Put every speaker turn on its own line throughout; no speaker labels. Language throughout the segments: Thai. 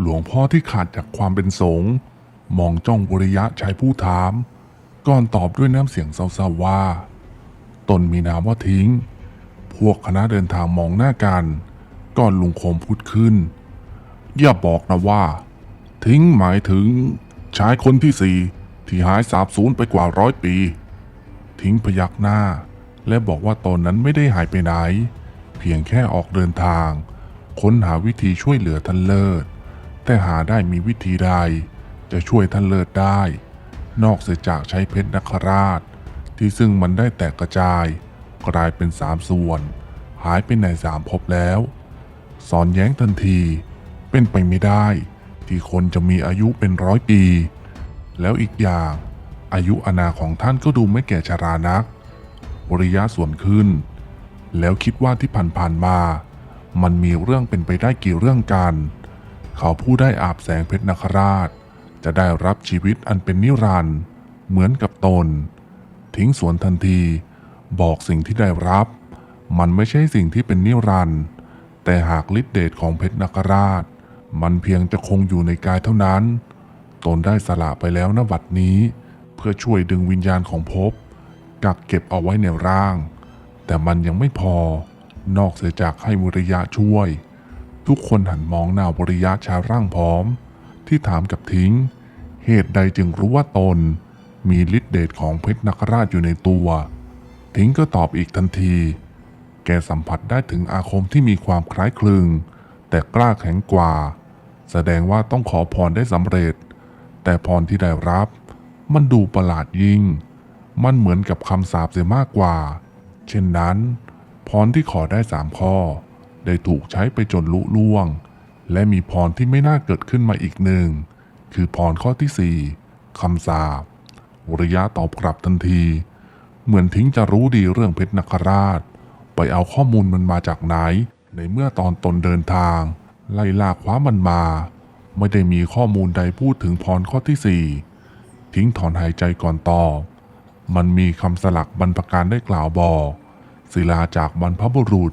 หลวงพ่อที่ขาดจากความเป็นสงฆ์มองจ้องวริยะชายผู้ถาม ก่อนตอบด้วยน้ำเสียงเศร้าๆว่า ตนมีนามว่าทิ้ง พวกคณะเดินทางมองหน้ากัน ก่อนลุงโคมพูดขึ้น อย่าบอกนะว่า ทิ้งหมายถึงชายคนที่สี่ที่หายสาบสูญไปกว่าร้อยปี ทิ้งพยักหน้า และบอกว่าตนนั้นไม่ได้หายไปไหน เพียงแค่ออกเดินทาง ค้นหาวิธีช่วยเหลือท่านเลิศ แต่หาได้มีวิธีใดจะช่วยท่านเลิศได้ นอกเสียจากใช้เพชรนคราช ที่ซึ่งมันได้แตกกระจาย กลายเป็นสามส่วน หายไปในสามภพแล้ว สอนแย้งทันที เป็นไปไม่ได้ ที่คนจะมีอายุเป็นร้อยปี แล้วอีกอย่าง อายุอนาของท่านก็ดูไม่แก่ชรานักวริยะส่วนขึ้น แล้วคิดว่าที่ผ่านๆมา มันมีเรื่องเป็นไปได้กี่เรื่องกัน เขาผู้ได้อาบแสงเพชรนคราช จะได้รับชีวิตอันเป็นนิรันด์เหมือนกับตน ทิ้งสวนทันที บอกสิ่งที่ได้รับ มันไม่ใช่สิ่งที่เป็นนิรันด์แต่หากฤทธิเดชของเพชรนคราช มันเพียงจะคงอยู่ในกายเท่านั้น ตนได้สละไปแล้วณบัดนี้ เพื่อช่วยดึงวิญญาณของภพกักเก็บเอาไว้ในร่าง แต่มันยังไม่พอ นอกเสียจากให้วริยะช่วย ทุกคนหันมองนาวริยะชาร่างพร้อม ที่ถามกับทิ้ง เหตุใดจึงรู้ว่าตน มีฤทธิเดชของเพชรนคราชอยู่ในตัว ทิ้งก็ตอบอีกทันที แกสัมผัสได้ถึงอาคมที่มีความคล้ายคลึง แต่กล้าแข็งกว่า แสดงว่าต้องขอพรได้สำเร็จ แต่พรที่ได้รับ มันดูประหลาดยิ่ง มันเหมือนกับคำสาปเสียมากกว่า เช่นนั้น พรที่ขอได้สามข้อ ได้ถูกใช้ไปจนลุล่วง และมีพรที่ไม่น่าเกิดขึ้นมาอีกหนึ่ง คือพรข้อที่สี่คำสาปวริยะตอบกลับทันที เหมือนทิ้งจะรู้ดีเรื่องเพชรนคราช ไปเอาข้อมูลมันมาจากไหน ในเมื่อตอนตนเดินทาง ไล่ล่าคว้ามันมา ไม่ได้มีข้อมูลใดพูดถึงพรข้อที่สี่ทิ้งถอนหายใจก่อนตอบมันมีคำสลักบรรพการได้กล่าวบอก ศิลาจากบรรพบุรุษ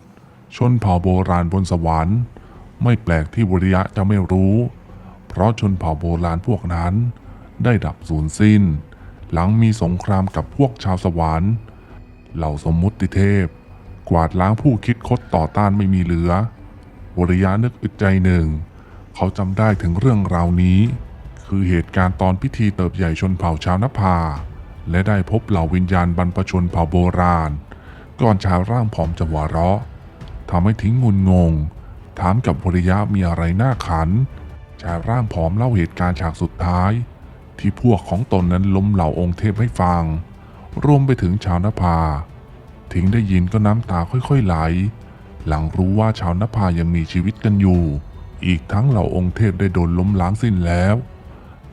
ชนเผ่าโบราณบนสวรรค์ ไม่แปลกที่วริยะจะไม่รู้ เพราะชนเผ่าโบราณพวกนั้น ได้ดับสูญสิ้น หลังมีสงครามกับพวกชาวสวรรค์ เหล่าสมมุติเทพ กวาดล้างผู้คิดคดต่อต้านไม่มีเหลือวริยะนึกอึดใจหนึ่ง เขาจำได้ถึงเรื่องราวนี้ คือเหตุการณ์ตอนพิธีเติบใหญ่ชนเผ่าชาวนภา และได้พบเหล่าวิญญาณบรรพชนเผ่าโบราณ ก่อนชาวร่างผอมจะหัวเราะ ทำให้ทิ้งงุนงง ถามกับวริยะมีอะไรน่าขัน ชายร่างผอมเล่าเหตุการณ์ฉากสุดท้าย ที่พวกของตนนั้นล้มเหล่าองค์เทพให้ฟัง รวมไปถึงชาวนภา ทิ้งได้ยินก็น้ำตาค่อยๆไหล หลังรู้ว่าชาวนภายังมีชีวิตกันอยู่ อีกทั้งเหล่าองค์เทพได้โดนล้มล้างสิ้นแล้ว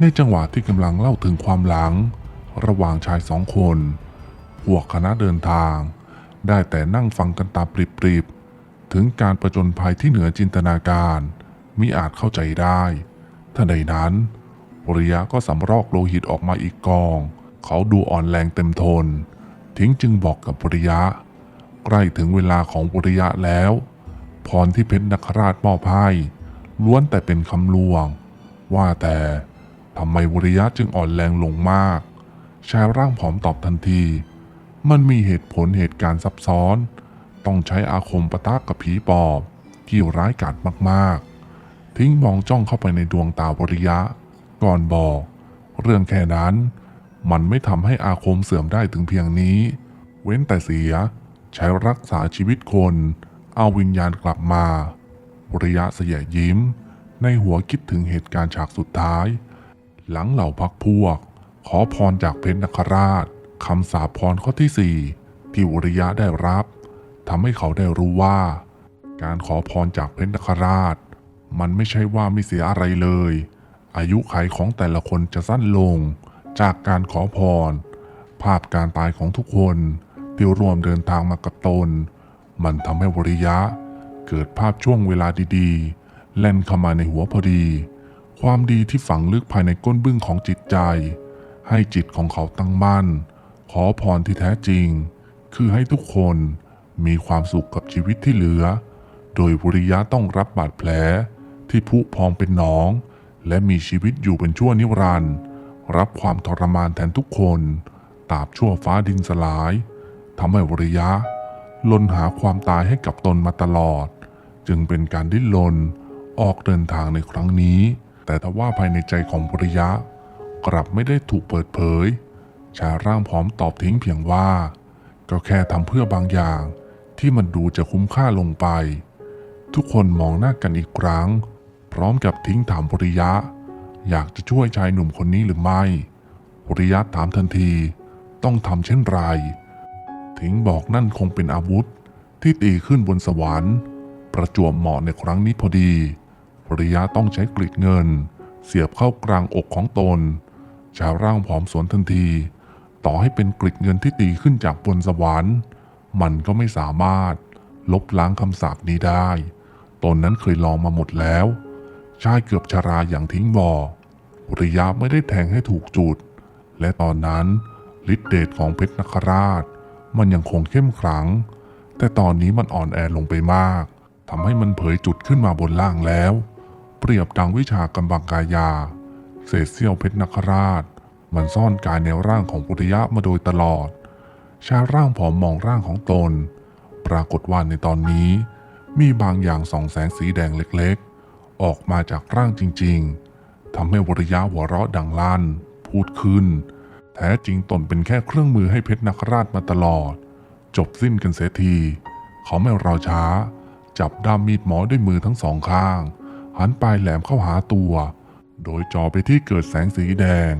ในจังหวะที่กำลังเล่าถึงความหลัง ระหว่างชายสองคน พวกคณะเดินทาง ได้แต่นั่งฟังกันตาปริบๆ ถึงการประจนภัยที่เหนือจินตนาการมิอาจเข้าใจได้ทันใดนั้นปริยะก็สำรอกโลหิตออกมาอีกกอง เขาดูอ่อนแรงเต็มทน ทิ้งจึงบอกกับปริยะ ใกล้ถึงเวลาของปริยะแล้ว พรที่เพชรนคราชมอบให้ล้วนแต่เป็นคำลวง ว่าแต่ทำไมวริยะจึงอ่อนแรงลงมากชายร่างผอมตอบทันที มันมีเหตุผลเหตุการณ์ซับซ้อน ต้องใช้อาคมปะทะกับผีปอบ ที่ร้ายกาจมากๆ ทิ้งมองจ้องเข้าไปในดวงตาวริยะ ก่อนบอก เรื่องแค่นั้นมันไม่ทำให้อาคมเสื่อมได้ถึงเพียงนี้ เว้นแต่เสียใช้รักษาชีวิตคน เอาวิญญาณกลับมาวริยะเสยยิ้ม ในหัวคิดถึงเหตุการณ์ฉากสุดท้าย หลังเหล่าพักพวก ขอพรจากเพชรนคราชคำสาปพรข้อที่สี่ที่วริยะได้รับ ทำให้เขาได้รู้ว่า การขอพรจากเพชรนคราช มันไม่ใช่ว่าไม่เสียอะไรเลย อายุขัยของแต่ละคนจะสั้นลง จากการขอพร ภาพการตายของทุกคนที่ร่วมเดินทางมากับตน มันทำให้วริยะ เกิดภาพช่วงเวลาดีๆ แล่นเข้ามาในหัวพอดี ความดีที่ฝังลึกภายในก้นบึ้งของจิตใจ ให้จิตของเขาตั้งมั่น ขอพรที่แท้จริง คือให้ทุกคน มีความสุขกับชีวิตที่เหลือ โดยวริยะต้องรับบาดแผลที่ผุพองเป็นหนอง และมีชีวิตอยู่เป็นชั่วนิรันดร์รับความทรมานแทนทุกคนตราบชั่วฟ้าดินสลายทำให้วริยะลนหาความตายให้กับตนมาตลอด จึงเป็นการดิ้นรนออกเดินทางในครั้งนี้ แต่ทว่าภายในใจของวริยะ กลับไม่ได้ถูกเปิดเผย ชายร่างผอมตอบทิ้งเพียงว่า ก็แค่ทำเพื่อบางอย่าง ที่มันดูจะคุ้มค่าลงไป ทุกคนมองหน้ากันอีกครั้ง พร้อมกับทิ้งถามวริยะ อยากจะช่วยชายหนุ่มคนนี้หรือไม่วริยะถามทันที ต้องทำเช่นไร ทิ้งบอกนั่นคงเป็นอาวุธที่ตีขึ้นบนสวรรค์ ประจวบเหมาะในครั้งนี้พอดีวริยะต้องใช้กลิดเงิน เสียบเข้ากลางอกของตน ชาวร่างผอมสวนทันที ต่อให้เป็นกลิดเงินที่ตีขึ้นจากบนสวรรค์ มันก็ไม่สามารถลบล้างคำสาปนี้ได้ ตนนั้นเคยลองมาหมดแล้ว ชายเกือบชราอย่างทิ้งบอกวริยะไม่ได้แทงให้ถูกจุด และตอนนั้นฤทธิเดชของเพชรนคราช มันยังคงเข้มขลัง แต่ตอนนี้มันอ่อนแอลงไปมากทำให้มันเผยจุดขึ้นมาบนล่างแล้ว เปรียบดังวิชากำบังกายา เศษเสี้ยวเพชรนคราช มันซ่อนกายในร่างของปุริยะมาโดยตลอด ชายร่างผอมมองร่างของตน ปรากฏว่าในตอนนี้ มีบางอย่างส่องแสงสีแดงเล็กๆ ออกมาจากร่างจริงๆทำให้วริยะหัวเราะดังลั่น พูดขึ้น แท้จริงตนเป็นแค่เครื่องมือให้เพชรนคราชมาตลอด จบสิ้นกันเสียที เขาไม่รอช้า จับด้ามมีดหมอด้วยมือทั้งสองข้าง หันปลายแหลมเข้าหาตัว โดยจ่อไปที่เกิดแสงสีแดง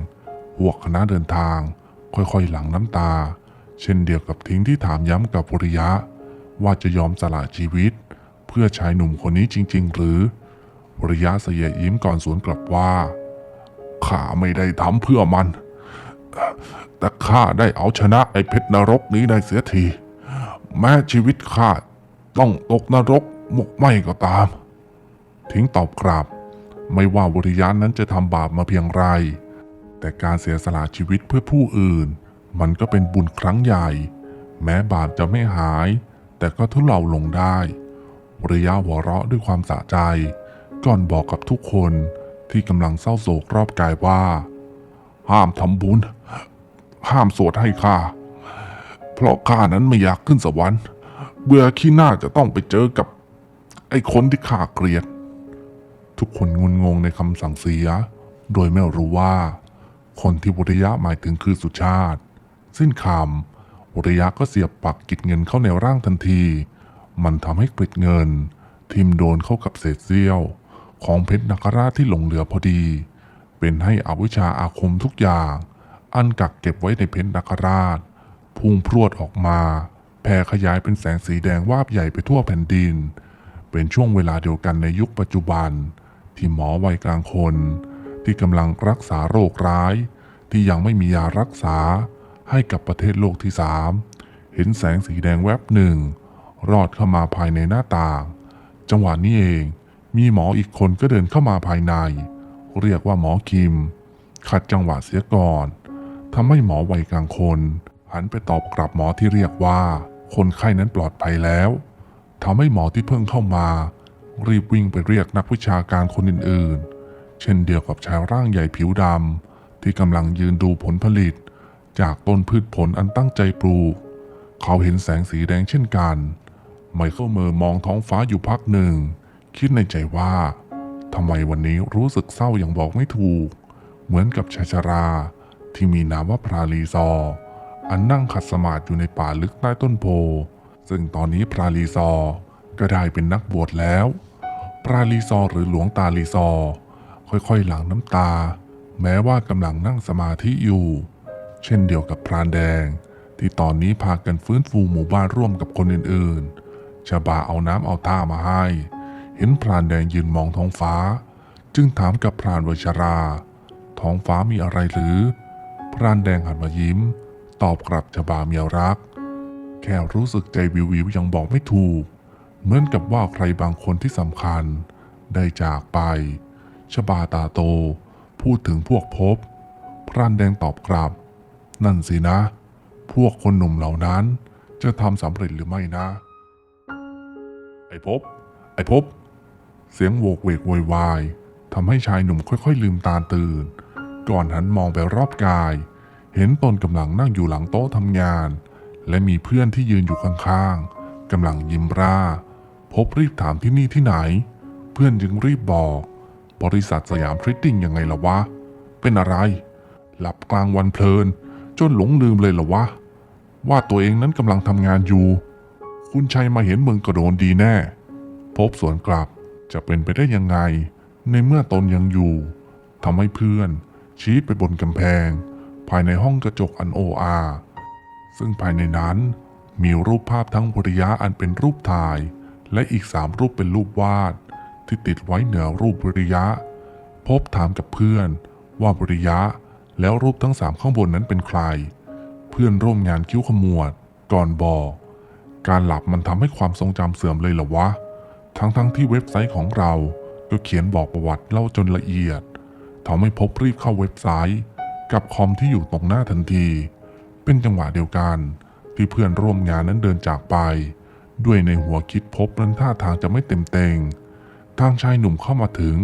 พวกคณะเดินทาง ค่อยๆหลั่งน้ำตา เช่นเดียวกับทิ้งที่ถามย้ำกับวริยะ ว่าจะยอมสละชีวิต เพื่อชายหนุ่มคนนี้จริง ๆ หรือวริยะเสยยิ้มก่อนสวนกลับว่าข้าไม่ได้ทำเพื่อมัน แต่ข้าได้เอาชนะไอ้เพชรนรกนี้ได้เสียที แม้ชีวิตข้าต้องตกนรกหมกไหมก็ตาม ทิ้งตอบกลับ ไม่ว่าวริยะนั้นจะทำบาปมาเพียงไร แต่การเสียสละชีวิตเพื่อผู้อื่น มันก็เป็นบุญครั้งใหญ่ แม้บาปจะไม่หาย แต่ก็ทุเลาลงได้ริยะหัวเราะด้วยความสะใจ ก่อนบอกกับทุกคนที่กำลังเศร้าโศกรอบกายว่า ห้ามทำบุญ ห้ามสวดให้ข้า เพราะข้านั้นไม่อยากขึ้นสวรรค์ เบื่อขี้หน้าจะต้องไปเจอกับ ไอ้คนที่ข้าเกลียด ทุกคนงุนงงในคำสั่งเสีย โดยไม่รู้ว่า คนที่วริยะหมายถึงคือสุชาติ สิ้นคำวริยะก็เสียบปักกิดเงินเข้าในร่างทันที มันทำให้กริดเงิน ทิมโดนเข้ากับเศษเสี้ยว ของเพชรนักราชที่หลงเหลือพอดี เป็นให้อวิชชาอาคมทุกอย่าง อันกักเก็บไว้ในเพชรนักราช พุ่งพรวดออกมา แผ่ขยายเป็นแสงสีแดงวาบใหญ่ไปทั่วแผ่นดิน เป็นช่วงเวลาเดียวกันในยุคปัจจุบัน ที่หมอวัยกลางคนที่กำลังรักษาโรคร้ายที่ยังไม่มียารักษา ให้กับประเทศโลกที่สามเห็นแสงสีแดงแวบหนึ่ง รอดเข้ามาภายในหน้าต่าง จังหวะนี้เอง มีหมออีกคนก็เดินเข้ามาภายใน เรียกว่าหมอคิม ขัดจังหวะเสียก่อนทำให้หมอวัยกลางคน หันไปตอบกลับหมอที่เรียกว่า คนไข้นั้นปลอดภัยแล้วทำให้หมอที่เพิ่งเข้ามา รีบวิ่งไปเรียกนักวิชาการคนอื่นๆ เช่นเดียวกับชายร่างใหญ่ผิวดำที่กำลังยืนดูผลผลิต จากต้นพืชผลอันตั้งใจปลูก เขาเห็นแสงสีแดงเช่นกัน ไมเคิลเมอร์มองท้องฟ้าอยู่พักหนึ่ง คิดในใจว่าทำไมวันนี้รู้สึกเศร้าอย่างบอกไม่ถูก เหมือนกับชายชราที่มีนามว่าพราลีซอ อันนั่งขัดสมาธิอยู่ในป่าลึกใต้ต้นโพ ซึ่งตอนนี้พราลีซอ ก็ได้เป็นนักบวชแล้ว พราลีซอหรือหลวงตาลีซอ ค่อยๆหลั่งน้ำตา แม้ว่ากำลังนั่งสมาธิอยู่ เช่นเดียวกับพรานแดง ที่ตอนนี้พากันฟื้นฟูหมู่บ้านร่วมกับคนอื่นๆชาบาเอาน้ำเอาท่ามาให้ เห็นพรานแดงยืนมองท้องฟ้า จึงถามกับพรานวชรา ท้องฟ้ามีอะไรหรือ พรานแดงหันมายิ้ม ตอบกลับชบาเมียรัก แค่รู้สึกใจวิววิวยังบอกไม่ถูก เหมือนกับว่าใครบางคนที่สำคัญ ได้จากไปชบาตาโต พูดถึงพวกพบ พรานแดงตอบกลับ นั่นสินะ พวกคนหนุ่มเหล่านั้นจะทำสำเร็จหรือไม่นะ ไอ้พบ ไอ้พบ เสียงโวกเวกโวยวายทำให้ชายหนุ่มค่อย ๆ ลืมตาตื่น ก่อนหันมองไปรอบกาย เห็นตนกำลังนั่งอยู่หลังโต๊ะทำงาน และมีเพื่อนที่ยืนอยู่ข้างๆกำลังยิ้มร่า พบรีบถามที่นี่ที่ไหน เพื่อนจึงรีบบอก บริษัทสยามทริตติ้งยังไงล่ะวะ เป็นอะไร หลับกลางวันเพลิน จนหลงลืมเลยเหรอวะ ว่าตัวเองนั้นกำลังทำงานอยู่ คุณชัยมาเห็นเมืองกระโดนดีแน่ พบสวนกลับจะเป็นไปได้ยังไง ในเมื่อตนยังอยู่ทำให้เพื่อน ชี้ไปบนกำแพง ภายในห้องกระจกอันโออาซึ่งภายในนั้นมีรูปภาพทั้งวริยะอันเป็นรูปถ่าย และอีกสามรูปเป็นรูปวาด ที่ติดไว้เหนือรูปวริยะ พบถามกับเพื่อนว่าวริยะ แล้วรูปทั้งสามข้างบนนั้นเป็นใคร เพื่อนร่วมงานคิ้วขมวด ก่อนบอก การหลับมันทำให้ความทรงจำเสื่อมเลยเหรอวะ ทั้งๆทที่เว็บไซต์ของเรา ก็เขียนบอกประวัติเล่าจนละเอียดทำให้พบรีบเข้าเว็บไซต์ กับคอมที่อยู่ตรงหน้าทันที เป็นจังหวะเดียวกัน ที่เพื่อนร่วมงานนั้นเดินจากไป ด้วยในหัวคิดพบนั้นท่าทางจะไม่เต็มเต็งทางชายหนุ่มเข้ามาถึง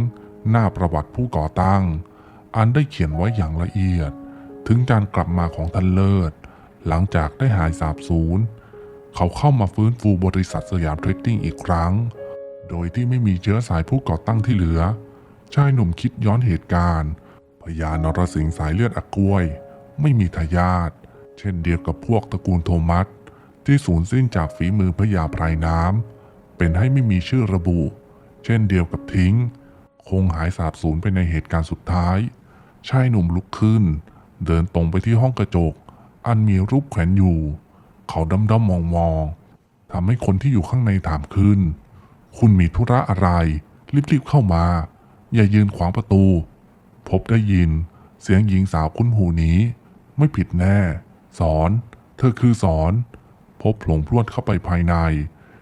หน้าประวัติผู้ก่อตั้ง อันได้เขียนไว้อย่างละเอียด ถึงการกลับมาของท่านเลิศ หลังจากได้หายสาบสูญ เขาเข้ามาฟื้นฟูบริษัทสยามเทรดดิ้งอีกครั้ง โดยที่ไม่มีเชื้อสายผู้ก่อตั้งที่เหลือ ชายหนุ่มคิดย้อนเหตุการณ์พญานรสิงห์สายเลือดอักล้วย ไม่มีทายาทเช่นเดียวกับพวกตระกูลโทมัสที่สูญสิ้นจากฝีมือพญาไพรน้ำเป็นให้ไม่มีชื่อระบุ เช่นเดียวกับทิ้ง คงหายสาบสูญไปในเหตุการณ์สุดท้าย ชายหนุ่มลุกขึ้น เดินตรงไปที่ห้องกระจก อันมีรูปแขวนอยู่ เขาดำดำมองมองๆทำให้คนที่อยู่ข้างในถามขึ้น คุณมีธุระอะไร รีบๆเข้ามา อย่ายืนขวางประตู พบได้ยิน เสียงหญิงสาวคุ้นหูนี้ ไม่ผิดแน่ สอน เธอคือสอน พบหลงพรวดเข้าไปภายใน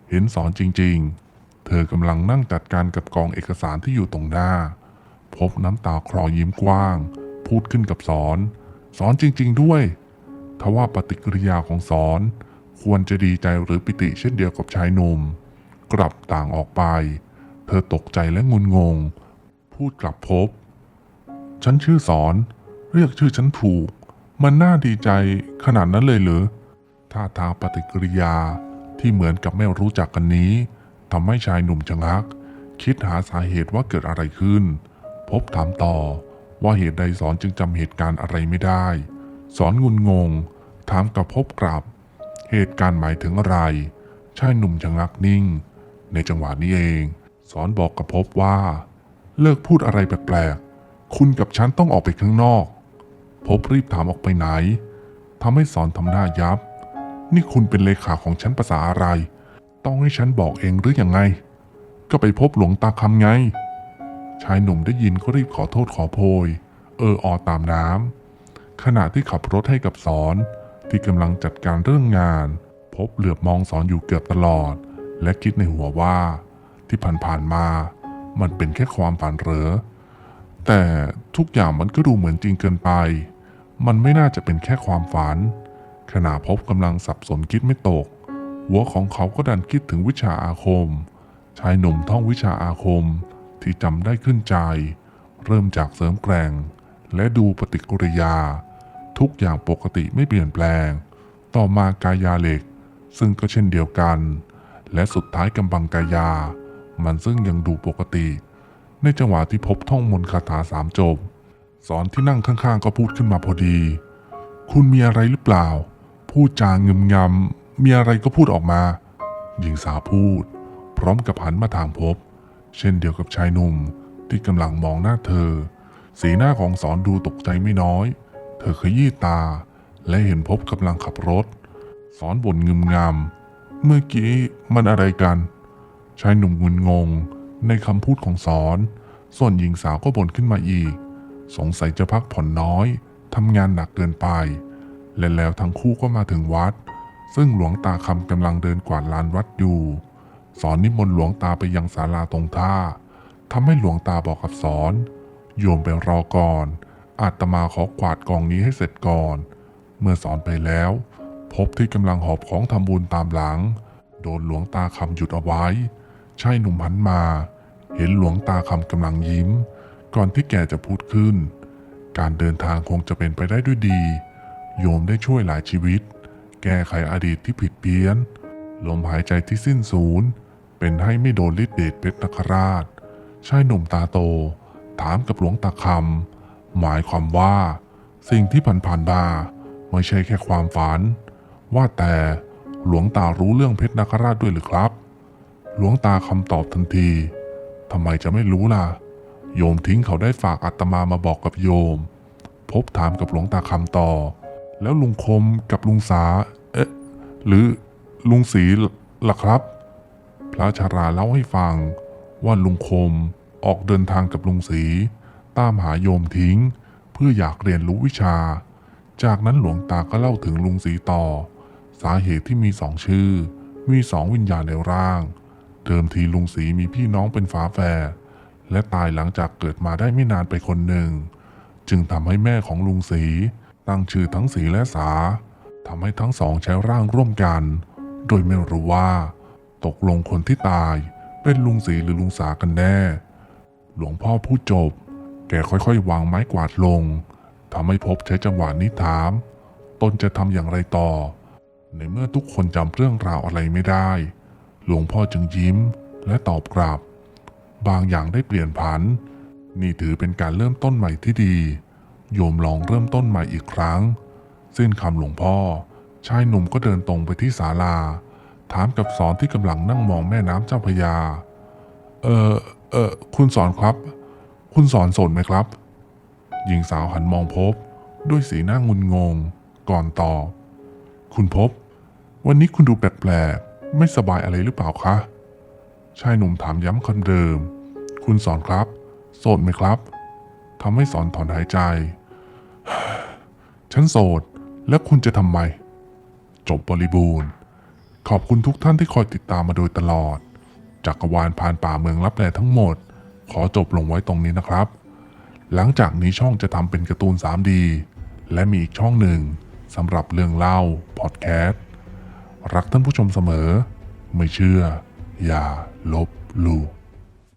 เห็นสอนจริง ๆ เธอกำลังนั่งจัดการกับกองเอกสารที่อยู่ตรงหน้า พบน้ำตาคลอยิ้มกว้าง พูดขึ้นกับสอน สอนจริง ๆ ด้วย ทว่าปฏิกิริยาของสอน ควรจะดีใจหรือปิติเช่นเดียวกับชายหนุ่ม กลับต่างออกไป เธอตกใจและงุนงง พูดกลับพบ ฉันชื่อสอน เรียกชื่อฉันถูก มันน่าดีใจขนาดนั้นเลยหรือท่าทางปฏิกิริยาที่เหมือนกับไม่รู้จักกันนี้ทำให้ชายหนุ่มชะงัก คิดหาสาเหตุว่าเกิดอะไรขึ้น พบถามต่อว่าเหตุใดสอนจึงจำเหตุการณ์อะไรไม่ได้ สอนงุนงง ถามกับพบกลับ เหตุการณ์หมายถึงอะไรชายหนุ่มชะงักนิ่ง ในจังหวะนี้เอง สอนบอกกับพบว่า เลิกพูดอะไรแปลกๆ คุณกับฉันต้องออกไปข้างนอก พบรีบถามออกไปไหนทำให้สอนทำหน้ายับ นี่คุณเป็นเลขาของฉันภาษาอะไร ต้องให้ฉันบอกเองหรืออยังไง ก็ไปพบหลวงตาคำไง ชายหนุ่มได้ยินก็รีบขอโทษขอโพย เออออตามน้ำขณะที่ขับรถให้กับสอนที่กำลังจัดการเรื่องงาน พบเหลือบมองสอนอยู่เกือบตลอด และคิดในหัวว่า ที่ผ่านๆมามันเป็นแค่ความฝันเหรอแต่ทุกอย่างมันก็ดูเหมือนจริงเกินไป มันไม่น่าจะเป็นแค่ความฝัน ขณะพบกำลังสับสนคิดไม่ตก หัวของเขาก็ดันคิดถึงวิชาอาคม ชายหนุ่มท่องวิชาอาคม ที่จำได้ขึ้นใจ เริ่มจากเสริมแกร่ง และดูปฏิกิริยา ทุกอย่างปกติไม่เปลี่ยนแปลง ต่อมากายาเหล็ก ซึ่งก็เช่นเดียวกัน และสุดท้ายกำบังกายา มันซึ่งยังดูปกติ ในจังหวะที่พบท่องมนต์คาถาสามจบ สอนที่นั่งข้างๆ ก็พูดขึ้นมาพอดี คุณมีอะไรหรือเปล่า พูดจางึมงำมีอะไรก็พูดออกมา หญิงสาวพูด พร้อมกับหันมาทางพบ เช่นเดียวกับชายหนุ่มที่กำลังมองหน้าเธอ สีหน้าของสอนดูตกใจไม่น้อย เธอขยี้ตา และเห็นพบกำลังขับรถ สอนบ่นงึมงำเมื่อกี้มันอะไรกัน ชายหนุ่มงุนงง ในคำพูดของสอน ส่วนหญิงสาวก็บ่นขึ้นมาอีก สงสัยจะพักผ่อนน้อยทำงานหนักเกินไป และแล้วทั้งคู่ก็มาถึงวัด ซึ่งหลวงตาคำกำลังเดินกวาดลานวัดอยู่ สอนนิมนต์หลวงตาไปยังศาลาตรงท่าทำให้หลวงตาบอกกับสอน โยมไปรอก่อน อาตมาขอกวาดกองนี้ให้เสร็จก่อน เมื่อสอนไปแล้ว พบที่กำลังหอบของทำบุญตามหลัง โดนหลวงตาคำหยุดเอาไว้ ชายหนุ่มหันมา เห็นหลวงตาคำกำลังยิ้ม ก่อนที่แกจะพูดขึ้น การเดินทางคงจะเป็นไปได้ด้วยดี โยมได้ช่วยหลายชีวิต แก้ไขอดีตที่ผิดเพี้ยน ลมหายใจที่สิ้นสูญ เป็นให้ไม่โดนฤทธิเดชเพชรนคราช ชายหนุ่มตาโต ถามกับหลวงตาคำหมายความว่า สิ่งที่ผ่านๆมาไม่ใช่แค่ความฝัน ว่าแต่หลวงตารู้เรื่องเพชรนคราชด้วยหรือครับ หลวงตาคำตอบทันทีทำไมจะไม่รู้ล่ะ โยมทิ้งเขาได้ฝากอาตมามาบอกกับโยม พบถามกับหลวงตาคำต่อ แล้วลุงคมกับลุงสา เอ๊ะ หรือลุงศรีล่ะครับ พระชาราเล่าให้ฟังว่าลุงคมออกเดินทางกับลุงศรีตามหาโยมทิ้ง เพื่ออยากเรียนรู้วิชา จากนั้นหลวงตาก็เล่าถึงลุงศรีต่อ สาเหตุที่มีสองชื่อ มีสองวิญญาณในร่าง เดิมทีลุงศรีมีพี่น้องเป็นฝาแฝดและตายหลังจากเกิดมาได้ไม่นานไปคนหนึ่ง จึงทำให้แม่ของลุงศรีตั้งชื่อทั้งศรีและสาทำให้ทั้งสองใช้ร่างร่วมกัน โดยไม่รู้ว่า ตกลงคนที่ตายเป็นลุงศรีหรือลุงสากันแน่ หลวงพ่อพูดจบ แกค่อยๆ วางไม้กวาดลงทำให้พบใช้จังหวะนี้ถาม ตนจะทำอย่างไรต่อ ในเมื่อทุกคนจำเรื่องราวอะไรไม่ได้ หลวงพ่อจึงยิ้มและตอบกลับ บางอย่างได้เปลี่ยนผัน นี่ถือเป็นการเริ่มต้นใหม่ที่ดี โยมลองเริ่มต้นใหม่อีกครั้ง สิ้นคำหลวงพ่อ ชายหนุ่มก็เดินตรงไปที่ศาลา ถามกับสอนที่กำลังนั่งมองแม่น้ำเจ้าพยา เออเออคุณสอนครับ คุณสอนโสนไหมครับ หญิงสาวหันมองพบ ด้วยสีหน้างุนงง ก่อนตอบ คุณพบ วันนี้คุณดูแปลกๆ ไม่สบายอะไรหรือเปล่าคะ ชายหนุ่มถามย้ำคำเดิม คุณสอนครับ โสดไหมครับทำให้สอนถอนหายใจ ฉันโสด แล้วคุณจะทำไม จบบริบูรณ์ ขอบคุณทุกท่านที่คอยติดตามมาโดยตลอด จักรวาลผ่านป่าเมืองลับแลทั้งหมด ขอจบลงไว้ตรงนี้นะครับ หลังจากนี้ช่องจะทำเป็นการ์ตูน 3D และมีอีกช่องหนึ่งสำหรับเรื่องเล่าพอดแคสต์รักท่านผู้ชมเสมอ ไม่เชื่อ อย่าลบลู่